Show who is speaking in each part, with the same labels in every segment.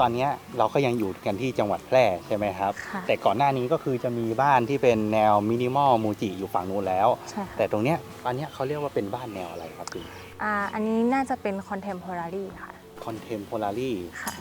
Speaker 1: ตอนเนี้ยเราก็ยังอยู่กันที่จังหวัดแพร่ใช่ไหมครับ
Speaker 2: ค่ะ
Speaker 1: แต่ก่อนหน้านี้ก็คือจะมีบ้านที่เป็นแนวมินิมอลมูจิอยู่ฝั่งนู้นแล้ว
Speaker 2: ใช่ค่ะ
Speaker 1: แต่ตรงเนี้ยอันเนี้ยเขาเรียกว่าเป็นบ้านแนวอะไรครับคุณ
Speaker 2: อ่าอันนี้น่าจะเป็น contemporary ค่ะ
Speaker 1: คอนเทมพอรารี
Speaker 2: ค่ะ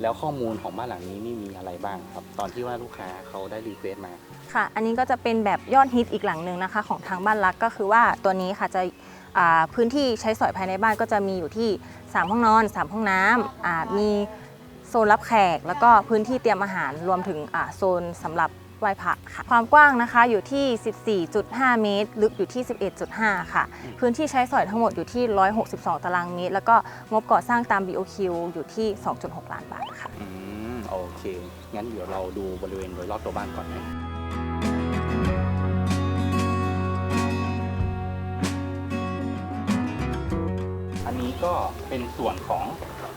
Speaker 1: แล้วข้อมูลของบ้านหลังนี้นี่มีอะไรบ้างครับ ตอนที่ว่าลูกค้าเขาได้รีเควสมา
Speaker 2: ค่ะ อันนี้ก็จะเป็นแบบยอดฮิตอีกหลังหนึ่งนะคะ ของทางบ้านรักก็คือว่าตัวนี้ค่ะจะอ่าพื้นที่ใช้สอยภายในบ้านก็จะมีอยู่ที่ 3 ห้องนอน 3 ห้องน้ำอ่ามีโซนรับแขก แล้วก็พื้นที่เตรียมอาหารรวมถึงโซนสำหรับไหว้พระค่ะ ความกว้างนะคะอยู่ที่ 14.5 เมตร ลึกอยู่ที่ 11.5 ค่ะ พื้นที่ใช้สอยทั้งหมดอยู่ที่ 162 ตารางเมตร แล้วก็งบก่อสร้างตาม BOQ อยู่ที่ 2.6 ล้านบาทค่ะ
Speaker 1: อืม โอเค งั้นเดี๋ยวเราดูบริเวณโดยรอบตัวบ้านก่อนนะอันนี้ก็เป็นส่วนของ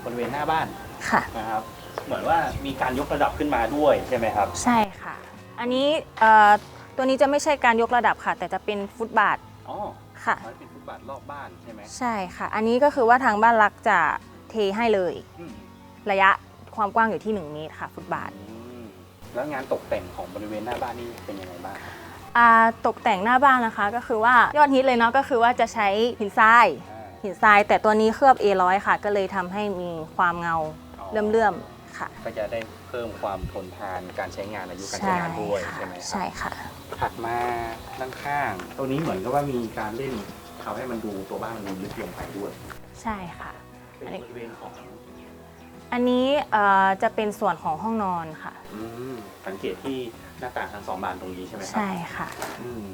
Speaker 1: บริเวณหน้าบ้าน
Speaker 2: ค่ะ
Speaker 1: นะครับ เหมือนว่ามีการยกระดับขึ้นมาด้วยใช่ไหมครับ
Speaker 2: ใช่ค่ะ อันนี้เอ่อตัวนี้จะไม่ใช่การยกระดับค่ะ แต่จะเป็นฟุตบาท
Speaker 1: อ๋อ
Speaker 2: ค่ะ
Speaker 1: มันเป็นฟุตบาทรอบบ้านใช่ไหม
Speaker 2: ใช่ค่ะ อันนี้ก็คือว่าทางบ้านรักจะเทให้เลย
Speaker 1: อืม
Speaker 2: ระยะความกว้างอยู่ที่ 1 เมตรค่ะ ฟุตบาท
Speaker 1: อืมแล้วงานตกแต่งของบริเวณหน้าบ้านนี่เป็นยังไงบ้างครับ
Speaker 2: อ่าตกแต่งหน้าบ้านนะคะ ก็คือว่ายอดฮิตเลยเนาะก็คือว่าจะใช้หินทราย
Speaker 1: อ่า
Speaker 2: หินทรายแต่ตัวนี้เคลือบ A100 ค่ะ ก็เลยทำให้มีความเงา
Speaker 1: อ๋อ
Speaker 2: เลื่อมๆค่ะ
Speaker 1: ก็จะได้เพิ่มความทนทานการใช้งานอายุการใช้งานด้วย
Speaker 2: ค่ะ
Speaker 1: ใช่ไหมครับ
Speaker 2: ใช่ค่ะ
Speaker 1: ถัดมาด้านข้างตรงนี้เหมือนกับว่ามีการเล่นทำให้มันดูตัวบ้านมันดูลึกลงไปด้วย
Speaker 2: ใช่ค่ะ
Speaker 1: เป็น
Speaker 2: อันนี้
Speaker 1: บริเวณของ
Speaker 2: อันนี้เอ่อจะเป็นส่วนของห้องนอนค่ะ
Speaker 1: อืมสังเกตที่หน้าต่างทั้งสองบานตรงนี้ใช่ไหมครั
Speaker 2: ใช่ค่ะ
Speaker 1: อืม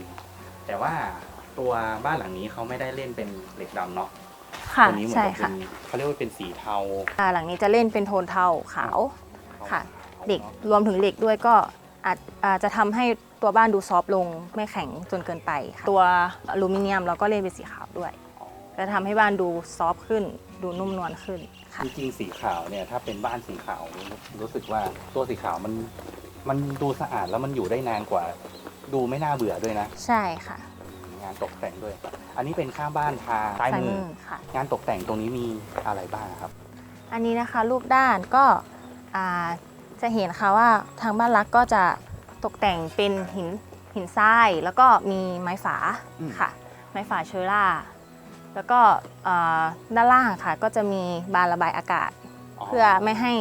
Speaker 1: แต่ว่าตัวบ้านหลังนี้เขาไม่ได้เล่นเป็นเหล็กดำเนาะ
Speaker 2: ค่ะ
Speaker 1: ตัวนี้เหมือน
Speaker 2: ใช่
Speaker 1: กับเป็
Speaker 2: ค่ะ
Speaker 1: นเขาเรียกว่าเป็นสีเทา
Speaker 2: อ่าหลังนี้จะเล่นเป็นโทนเทาขาว ค่ะ
Speaker 1: ขา
Speaker 2: เหล็ก
Speaker 1: นอะ
Speaker 2: รวมถึงเหล็กด้วยก็อาจอาจจะทำให้ตัวบ้านดูซอฟต์ลงไม่แข็งจนเกินไปค่ะตัวอลูมิเนียมเราก็เล่นเป็นสีขาวด้วย
Speaker 1: อ๋อ
Speaker 2: จะทำให้บ้านดูซอฟต์ขึ้น ดูนุ่มนวลขึ้นค่ะ
Speaker 1: จริงๆสีขาวเนี่ยถ้าเป็นบ้านสีขาวรู้สึกว่าตัวสีขาวมันมันดูสะอาดแล้วมันอยู่ได้นานกว่า ดูไม่น่าเบื่อด้วยนะ
Speaker 2: ใช่ค่ะ
Speaker 1: งานตกแต่งด้วย อันนี้เป็นข้างบ้านทางซ้าย
Speaker 2: ซ้าย
Speaker 1: มื
Speaker 2: มื
Speaker 1: อ
Speaker 2: อค่ะ
Speaker 1: งานตกแต่งตรงนี้มีอะไรบ้างครับ
Speaker 2: อันนี้นะคะรูปด้านก็อ่าจะเห็นค่ะว่าทางบ้านรักก็จะตกแต่งเป็นหินหินทราย แล้วก็มีไม้ฝา
Speaker 1: อืม
Speaker 2: ค่ะ ไม้ฝาเชอร่า แล้วก็อ่าด้านล่างค่ะ ก็จะมีบานระบายอากาศ เพื่อไม่ให้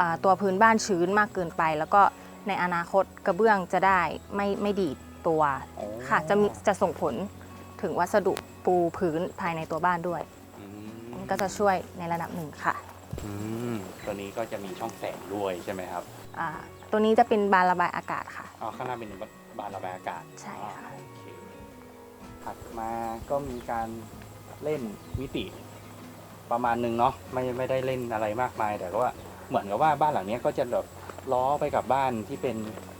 Speaker 2: อ่าตัวพื้นบ้านชื้นมากเกินไป แล้วก็ในอนาคตกระเบื้องจะได้ไม่ไม่ดีด ตัว
Speaker 1: อ๋อ
Speaker 2: ค่ะจะมีจะส่งผลถึงวัสดุปูพื้นภายในตัวบ้านด้วย
Speaker 1: อืม
Speaker 2: มันก็จะช่วยในระดับหนึ่งค่ะ
Speaker 1: อืมตัวนี้ก็จะมีช่องแสงด้วยใช่ไหมครับ
Speaker 2: อ่าตัวนี้จะเป็นบานระบายอากาศค่ะ
Speaker 1: อ๋อข้างหน้าเป็นบานระบายอากาศ
Speaker 2: ใช่ค่ะ
Speaker 1: อ๋อโอเคถัดมาก็มีการเล่นมิติ ประมาณหนึงเนาะไม่ไม่ได้เล่นอะไรมากมาย แต่ก็ว่าเหมือนกับว่าบ้านหลังเนี้ยก็จะแบบล้อไปกับบ้านที่เป็นอ่า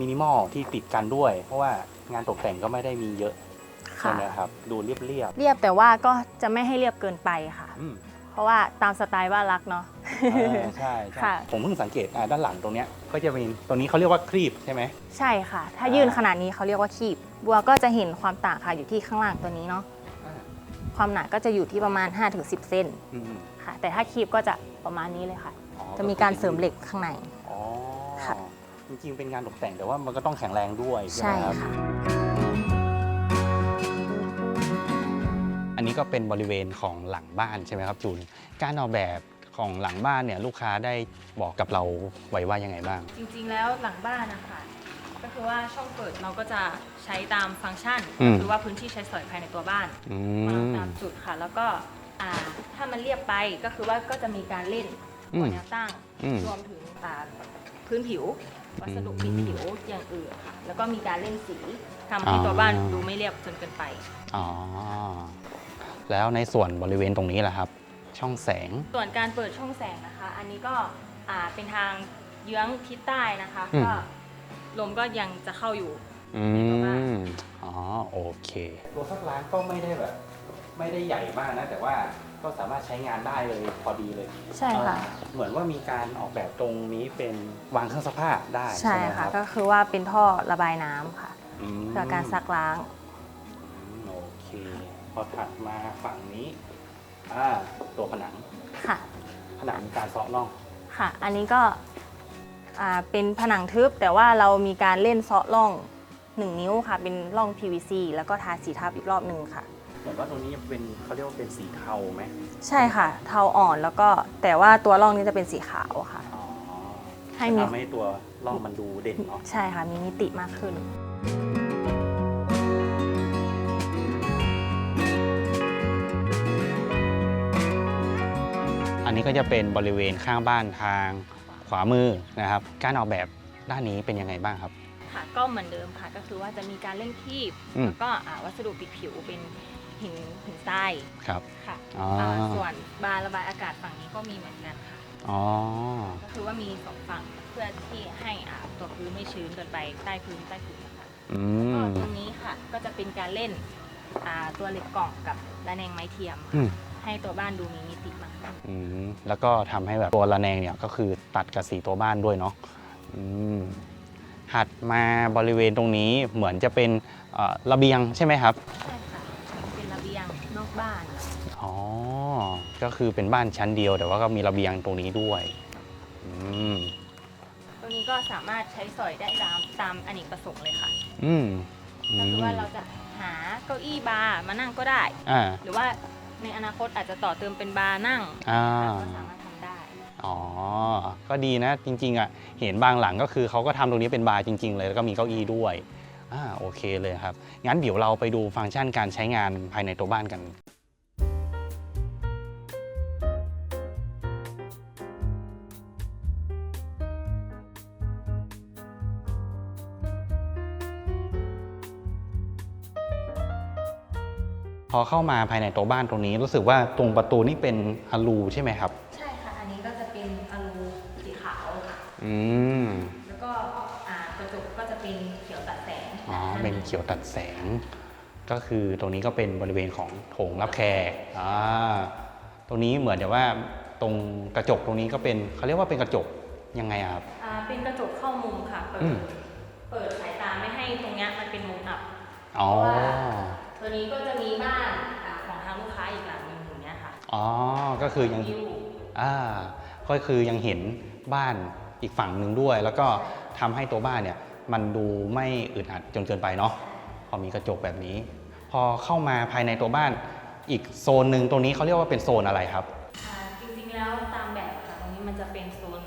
Speaker 1: มินิมอลที่ติดกันด้วย เพราะว่างานตกแต่งก็ไม่ได้มีเยอะใช่
Speaker 2: ค่ะ
Speaker 1: ไหมครับ ดูเรียบ
Speaker 2: เรียบแต่ว่าก็จะไม่ให้เรียบเกินไปค่ะ
Speaker 1: ๆอืม
Speaker 2: เพราะว่าตามสไตล์บ้านรักเนาะ
Speaker 1: เออใช่ใช่
Speaker 2: ค่ะ
Speaker 1: ผมเพิ่งสังเกตอ่าด้านหลังตรงเนี้ยก็จะมีตรงนี้เขาเรียกว่าครีบใช่ไหม
Speaker 2: ใช่ค่ะ ถ้ายื่นขนาดนี้เขาเรียกว่าคีบ บัวก็จะเห็นความต่างค่ะอยู่ที่ข้างล่างตัวนี้เนาะ
Speaker 1: อ่า
Speaker 2: ความหนาก็จะอยู่ที่ประมาณ 5-10 เซน
Speaker 1: อืม
Speaker 2: ค่ะ แต่ถ้าคีบก็จะประมาณนี้เลยค่ะ
Speaker 1: อ๋อ
Speaker 2: จะมีการเสริมเหล็กข้างใน
Speaker 1: อ๋อ
Speaker 2: ค่ะ
Speaker 1: จริงๆ เป็นงานตกแต่งแต่ว่ามันก็ต้องแข็งแรงด้วยใช่
Speaker 2: ใช่
Speaker 1: ไหมครับ
Speaker 2: ค่ะ
Speaker 1: อันนี้ก็เป็นบริเวณของหลังบ้านใช่ไหมครับจูน การออกแบบของหลังบ้านเนี่ยลูกค้าได้บอกกับเราไว้ว่ายังไงบ้าง
Speaker 2: จริงๆ แล้วหลังบ้านนะคะก็คือว่าช่องเปิดเราก็จะใช้ตามฟังก์ชัน
Speaker 1: อืม
Speaker 2: หรือว่าพื้นที่ใช้สอยภายในตัวบ้าน
Speaker 1: อื
Speaker 2: วาง
Speaker 1: ม
Speaker 2: ตามจุดค่ะ แล้วก็อ่าถ้ามันเรียบไปก็คือว่าก็จะมีการเล่น
Speaker 1: อื
Speaker 2: บ
Speaker 1: ม
Speaker 2: นแนวตั้ง
Speaker 1: อืม
Speaker 2: รวมถึงอ่าพื้นผิว วัสดุ
Speaker 1: อืม
Speaker 2: ปิดผิวอย่างอื่นค่ะ แล้วก็มีการเล่นสีทำให้ตัวบ้านดูไม่เรียบจนเกินไป
Speaker 1: อ๋อ แล้วในส่วนบริเวณตรงนี้แหละครับ ช่องแสง
Speaker 2: ส่วนการเปิดช่องแสงนะคะ อันนี้ก็อ่าเป็นทางเยื้องทิศใต้นะคะ
Speaker 1: อืม
Speaker 2: ก็ลมก็ยังจะเข้าอยู่
Speaker 1: อื
Speaker 2: ตัวบ้าน
Speaker 1: มอ๋อ โอเค ตัวสักร้านก็ไม่ได้แบบ ไม่ได้ใหญ่มากนะ แต่ว่าก็สามารถใช้งานได้เลยพอดีเลย
Speaker 2: ใช่ค่ะ
Speaker 1: อ่าเหมือนว่ามีการออกแบบตรงนี้เป็นวางเครื่องซักผ้าได้
Speaker 2: ใช่
Speaker 1: ไหมค
Speaker 2: ค่ะ
Speaker 1: รับ
Speaker 2: ก็คือว่าเป็นท่อระบายน้ำค่ะ
Speaker 1: ม
Speaker 2: เพื่อการซักล้าง
Speaker 1: อืมโอเค พอถัดมาฝั่งนี้ อ่า ตัวผนัง
Speaker 2: ค่ะ
Speaker 1: ผขนาดมีการเซาะร่อง
Speaker 2: ค่ะ อันนี้ก็อ่าเป็นผนังทึบ แต่ว่าเรามีการเล่นเซาะร่อง 1 นิ้วค่ะ เป็นร่อง PVC แล้วก็ทาสีทับอีกรอบหนึ่งค่ะ
Speaker 1: เหมือนว่าตรงนี้เป็นเขาเรียกว่าเป็นสีเทาไหม
Speaker 2: ใช่ค่ะ เทาอ่อนแล้วก็แต่ว่าตัวร่องนี้จะเป็นสีขาวค่ะ
Speaker 1: อ๋อ
Speaker 2: ให้มี
Speaker 1: ทำให้ตัวร่องมันดูเด่นเนาะ
Speaker 2: ใช่ค่ะมีมิติมากขึ้น
Speaker 1: อันนี้ก็จะเป็นบริเวณข้างบ้านทางขวามือนะครับ การออกแบบด้านนี้เป็นยังไงบ้างครับ
Speaker 2: ค่ะก็เหมือนเดิมค่ะก็คือว่าจะมีการเล่นคีบ
Speaker 1: อืม
Speaker 2: แล้วก็อ่าวัสดุปิดผิวเป็น หินหินทราย
Speaker 1: ครับ
Speaker 2: ค่ะ
Speaker 1: อ๋ออ่า
Speaker 2: ส่วนบานระบายอากาศฝั่งนี้ก็มีเหมือนกันค่ะ
Speaker 1: อ๋อ
Speaker 2: ก็คือว่ามีสองฝั่งเพื่อที่ให้อ่าตัวพื้นไม่ชื้นเกินไปใต้พื้นใต้พื้นนะคะ
Speaker 1: อื
Speaker 2: ก็
Speaker 1: ม
Speaker 2: ตรงนี้ค่ะก็จะเป็นการเล่นอ่าตัวเหล็กกล่องกับระแนงไม้เทียม
Speaker 1: อืม
Speaker 2: ให้ตัวบ้านดูมีมิติมากขึ้น
Speaker 1: อืมแล้วก็ทำให้แบบตัวระแนงเนี่ยก็คือตัดกับสีตัวบ้านด้วยเนาะอืมถัดมาบริเวณตรงนี้เหมือนจะเป็นเอ่อระเบียงใช่ไหมครับ
Speaker 2: ใช่ บ้าน
Speaker 1: อ๋อ ก็คือเป็นบ้านชั้นเดียวแต่ว่าก็มีระเบียงตรงนี้ด้วยอืม
Speaker 2: ตรงนี้ก็สามารถใช้สอยได้ตามตามอเนกประสงค์เลยค่ะ
Speaker 1: อืมอื
Speaker 2: ก็
Speaker 1: ม
Speaker 2: คือว่าเราจะหาเก้าอี้บาร์มานั่งก็ได้
Speaker 1: อ่า
Speaker 2: หรือว่าในอนาคตอาจจะต่อเติมเป็นบาร์นั่ง
Speaker 1: อ่า
Speaker 2: ก็สามารถทำได้
Speaker 1: อ๋อ ก็ดีนะจริง ๆอะเห็นบางหลังก็คือเขาก็ทำตรงนี้เป็นบาร์จริง ๆ เลยแล้วก็มีเก้าอี้ด้วยอ่าโอเคเลยครับ งั้นเดี๋ยวเราไปดูฟังก์ชันการใช้งานภายในตัวบ้านกัน พอเข้ามาภายในตัวบ้านตรงนี้ รู้สึกว่าตรงประตูนี่เป็นอะลูใช่ไหมครับ
Speaker 2: ใช่ค่ะ อันนี้ก็จะเป็นอลูสีขาวค่ะ
Speaker 1: อืม
Speaker 2: แล้วก็อ่ากระจกก็จะเป็นเขียวตัดแสง
Speaker 1: อ๋อเป็นเขียวตัดแสง ก็คือตรงนี้ก็เป็นบริเวณของโถงรับแขกอ่าตรงนี้เหมือนแต่ว่าตรงกระจกตรงนี้ก็เป็นเขาเรียกว่าเป็นกระจกยังไงอะครับ
Speaker 2: อ่าเป็นกระจกเข้ามุมค่ะเปิด
Speaker 1: อืม
Speaker 2: เปิดสายตาไม่ให้ตรงเนี้ยมันเป็นมุมอับ
Speaker 1: อ๋อ
Speaker 2: ตัวนี้ก็จะมีบ้านอ่าของทางลูกค้าอีกหลังหนึงอย่างเงี้ยค่ะ
Speaker 1: อ๋อ ก็คือยัง
Speaker 2: วิว
Speaker 1: อ่าก็คือยังเห็นบ้านอีกฝั่งหนึ่งด้วย แล้วก็ทำให้ตัวบ้านเนี่ยมันดูไม่อึดอัดจนเกินไปเนาะพอมีกระจกแบบนี้ พอเข้ามาภายในตัวบ้านอีกโซนหนึ่งตรงนี้เขาเรียกว่าเป็นโซนอะไรครับ
Speaker 2: อ่าจริงๆแล้วตามแบบค่ะตรงนี้มันจะเป็นโซน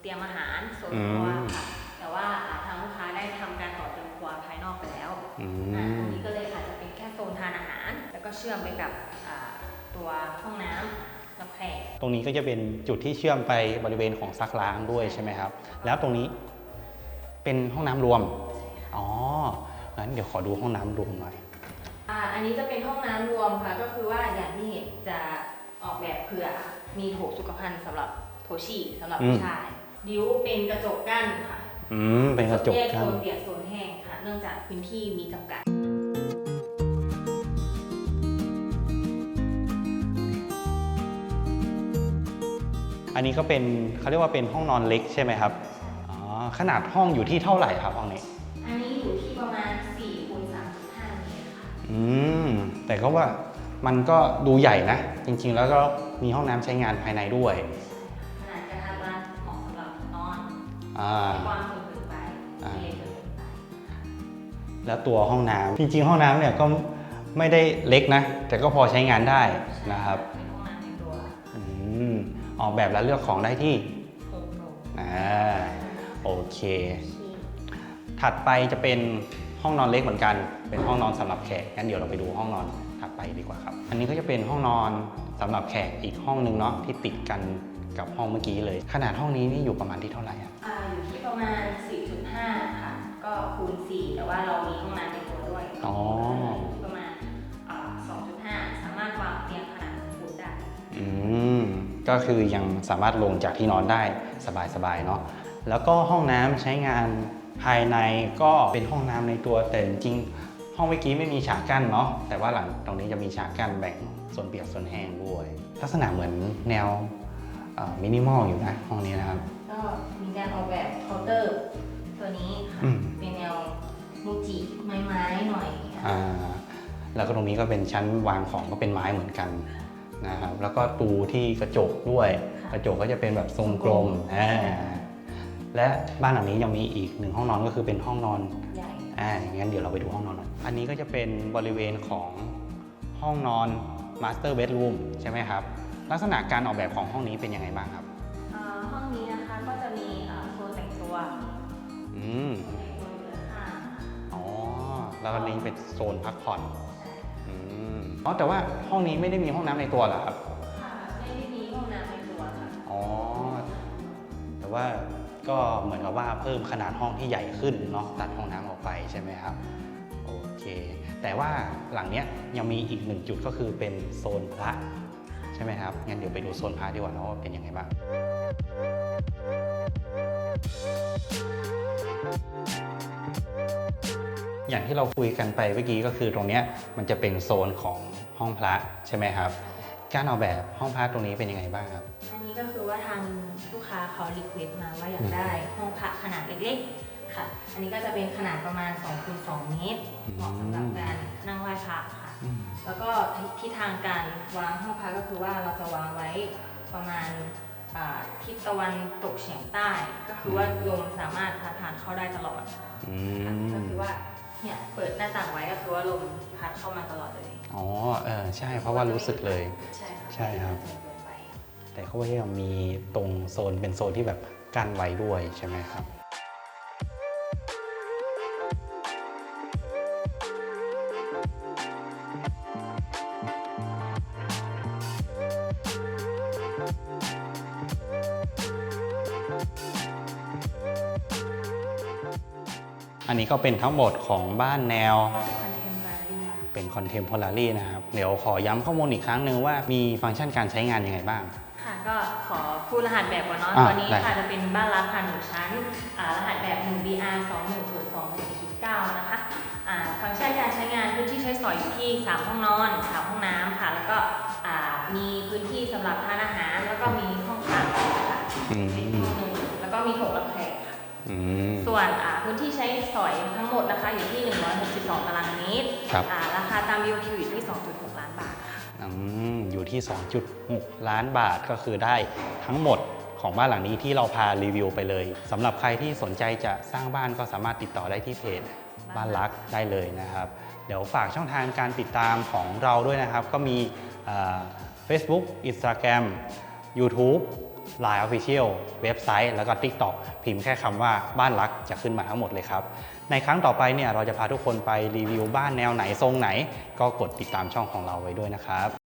Speaker 2: เตรียมอาหารโซน
Speaker 1: อืม
Speaker 2: ครัวค่ ชื่อมไปกับอ่าตัวห้องน้ำรับแขก
Speaker 1: ตรงนี้ก็จะเป็นจุดที่เชื่อมไปบริเวณของซักล้างด้วยใช่ไหมครับ แล้วตรงนี้เป็นห้องน้ำรวม อ๋อ งั้นเดี๋ยวขอดูห้องน้ำรวมหน่อย
Speaker 2: อ่า อันนี้จะเป็นห้องน้ำรวมค่ะ ก็คือว่าอย่างที่เห็นจะออกแบบเผื่อมีโถสุขภัณฑ์สำหรับโถฉี่สำหรับ
Speaker 1: อืม
Speaker 2: ผู้ชาย ดิ้วเป็นกระจกกั้นค่ะ
Speaker 1: อืม เป็นกระจก
Speaker 2: แยก
Speaker 1: กั
Speaker 2: โซ
Speaker 1: น
Speaker 2: นเปียกโซนแห้งค่ะ เนื่องจากพื้นที่มีจำกัด
Speaker 1: อันนี้ก็เป็นเขาเรียกว่าเป็นห้องนอนเล็กใช่ไหมครับอ๋อขนาดห้องอยู่ที่เท่าไหร่ครับห้องนี้
Speaker 2: อันนี้อยู่ที่ประมาณ4คูณ3.5เมตรค่ะ
Speaker 1: อืมแต่ก็ว่ามันก็ดูใหญ่นะ จริงๆ แล้วก็มีห้องน้ำใช้งานภายในด้วย
Speaker 2: ขนาดกระทัดรัดเหมาะสำหรับนอน
Speaker 1: อ่า
Speaker 2: ไม่กว้างจนเกินไป
Speaker 1: อ่า
Speaker 2: ไม่เล็กจนเกินไป
Speaker 1: แล้วตัวห้องน้ำจริงๆ ห้องน้ำเนี่ยก็ไม่ได้เล็กนะ แต่ก็พอใช้งานได้นะครับ
Speaker 2: เป็น อ
Speaker 1: อกแบบและเลือกของได้ที่
Speaker 2: โฮมโปร
Speaker 1: อ่าโอเค ถัดไปจะเป็นห้องนอนเล็กเหมือนกัน เป็นห้องนอนสำหรับแขกงั้นเดี๋ยวเราไปดูห้องนอนถัดไปดีกว่าครับ อันนี้ก็จะเป็นห้องนอนสำหรับแขกอีกห้องหนึ่งเนาะที่ติดกันกับห้องเมื่อกี้เลย ขนาดห้องนี้นี่อยู่ประมาณที่เท่าไหร่อะ
Speaker 2: อ่าอยู่ที่ประมาณ 4.5 ค่ะ ก็คูณ 4 แต่ว่าเรามีห้องน้ำในตัวด้วย
Speaker 1: อ๋อ ก็คือยังสามารถลงจากที่นอนได้สบายๆเนาะแล้วก็ห้องน้ำใช้งานภายในก็เป็นห้องน้ำในตัวแต่จริงๆห้องเมื่อกี้ไม่มีฉากกั้นเนาะแต่ว่าหลังตรงนี้จะมีฉากกั้นแบ่งส่วนเปียกส่วนแห้งด้วย ลักษณะเหมือนแนวมินิมอลอยู่นะห้องนี้นะครับ
Speaker 2: ก็มีการออกแบบเคาน์เตอร์ตัวนี้ค่ะ
Speaker 1: อืม
Speaker 2: เป็นแนวมูจิไม้ๆหน่อยค่ะ
Speaker 1: อ่าแล้วก็ตรงนี้ก็เป็นชั้นวางของก็เป็นไม้เหมือนกัน นะครับแล้วก็ตูที่กระจกด้วย
Speaker 2: ค่ะ
Speaker 1: กระจกก็จะเป็นแบบทรงกลมอ่าและบ้านหลังนี้ยังมีอีกหนึ่งห้องนอนก็คือเป็นห้องนอน
Speaker 2: ใหญ่
Speaker 1: อ่างั้นเดี๋ยวเราไปดูห้องนอนหน่อยอันนี้ก็จะเป็นบริเวณของห้องนอน Master Bedroom ใช่ไหมครับ ลักษณะการออกแบบของห้องนี้เป็นยังไงบ้างครับ
Speaker 2: อ่าห้องนี้นะคะก็จะมีอ่าโซนแต่งตัว
Speaker 1: อืม
Speaker 2: แต่งตัวอยู่ด้านข้าง
Speaker 1: อ๋อแล้วก็นี้เป็นโซนพักผ่อนอืม อ๋อแต่ว่าห้องนี้ไม่ได้มีห้องน้ำในตัวเหรอครับ
Speaker 2: ค่ะไม่ได้มีห้องน้ำในตัวค่ะ
Speaker 1: อ๋อ แต่ว่าก็เหมือนกับว่าเพิ่มขนาดห้องที่ใหญ่ขึ้นเนาะตัดห้องน้ำออกไปใช่ไหมครับ โอเค แต่ว่าหลังเนี้ยยังมีอีกหนึ่งจุดก็คือเป็นโซนพระใช่ไหมครับ งั้นเดี๋ยวไปดูโซนพระดีกว่าเนาะว่าเป็นยังไงบ้าง อย่างที่เราคุยกันไปเมื่อกี้ก็คือตรงเนี้ยมันจะเป็นโซนของห้องพระใช่ไหมครับ การออกแบบห้องพระตรงนี้เป็นยังไงบ้างครับ
Speaker 2: อันนี้ก็คือว่าทางลูกค้าเขารีเควสต์มาว่าอยากได้ห้องพักขนาดเล็กๆค่ะ อันนี้ก็จะเป็นขนาดประมาณ2คูณ2เมตรเหมาะสำหรับการนั่งไหว้พระค่ะ แล้วก็ที่ทางการวางห้องพักก็คือว่าเราจะวางไว้ประมาณอ่าทิศตะวันตกเฉียงใต้ ก็คือว่าลมสามารถพัดผ่านเข้าได้ตลอด
Speaker 1: อื
Speaker 2: ค่ะก็
Speaker 1: ม
Speaker 2: คือว่า เนี่ยเปิดหน้าต่างไว้ก็คือว่าลมพัดเข้ามาตลอดเลย
Speaker 1: อ๋อเออใช่เพราะว่ารู้สึกเลย
Speaker 2: ใช่ะ
Speaker 1: ใช่ครับ
Speaker 2: ไม่เกินไป
Speaker 1: แต่เขาก็ยังมีตรงโซนเป็นโซนที่แบบกั้นไว้ด้วยใช่ไหมครับ นนี้ก็เป็นทั้งหมดของบ้านแนว
Speaker 2: Contemporary
Speaker 1: เป็นคอนเทมพอรารีนะครับ เดี๋ยวขอย้ำข้อมูลอีกครั้งหนึ่งว่ามีฟังก์ชันการใช้งานยังไงบ้าง
Speaker 2: ค่ะก็ขอพูดรหัสแบบก่อนเนาะ
Speaker 1: อะ
Speaker 2: ตัวนี้
Speaker 1: ได้
Speaker 2: ค่ะจะเป็นบ้านรับผ่านหนึ่งชั้นอ่ารหัสแบบ 1BR 2102นะคะอ่าฟังก์ชันการใช้งานพื้นที่ใช้สอยอยู่ที่ 3 ห้องนอน 3 ห้องน้ำค่ะ แล้วก็อ่ามีพื้นที่สำหรับทานอาหาร แล้วก็มีห้องพักค่ะ
Speaker 1: อืม
Speaker 2: ในห้องหนึ่งแล้วก็มีโถงรับแขกค่ะ
Speaker 1: อืม
Speaker 2: ส่วนอ่าพื้นที่ใช้สอยทั้งหมดนะคะอยู่ที่ 162 ตารางเมตร
Speaker 1: ครับ
Speaker 2: อ่าราคาตาม BOQ อยู่ที่ 2.6 ล้านบาทค่ะ
Speaker 1: อืมอยู่ที่ 2.6 ล้านบาทก็คือได้ทั้งหมดของบ้านหลังนี้ที่เราพารีวิวไปเลยสำหรับใครที่สนใจจะสร้างบ้านก็สามารถติดต่อได้ที่เพจบ้านรักได้เลยนะครับ เดี๋ยวฝากช่องทางการติดตามของเราด้วยนะครับ ก็มีเอ่อ Facebook Instagram YouTube Line Official เว็บไซต์ แล้วก็ TikTok พิมพ์แค่คำว่าบ้านรักจะขึ้นมาทั้งหมดเลยครับ ในครั้งต่อไปเนี่ยเราจะพาทุกคนไปรีวิวบ้านแนวไหนทรงไหน ก็กดติดตามช่องของเราไว้ด้วยนะครับ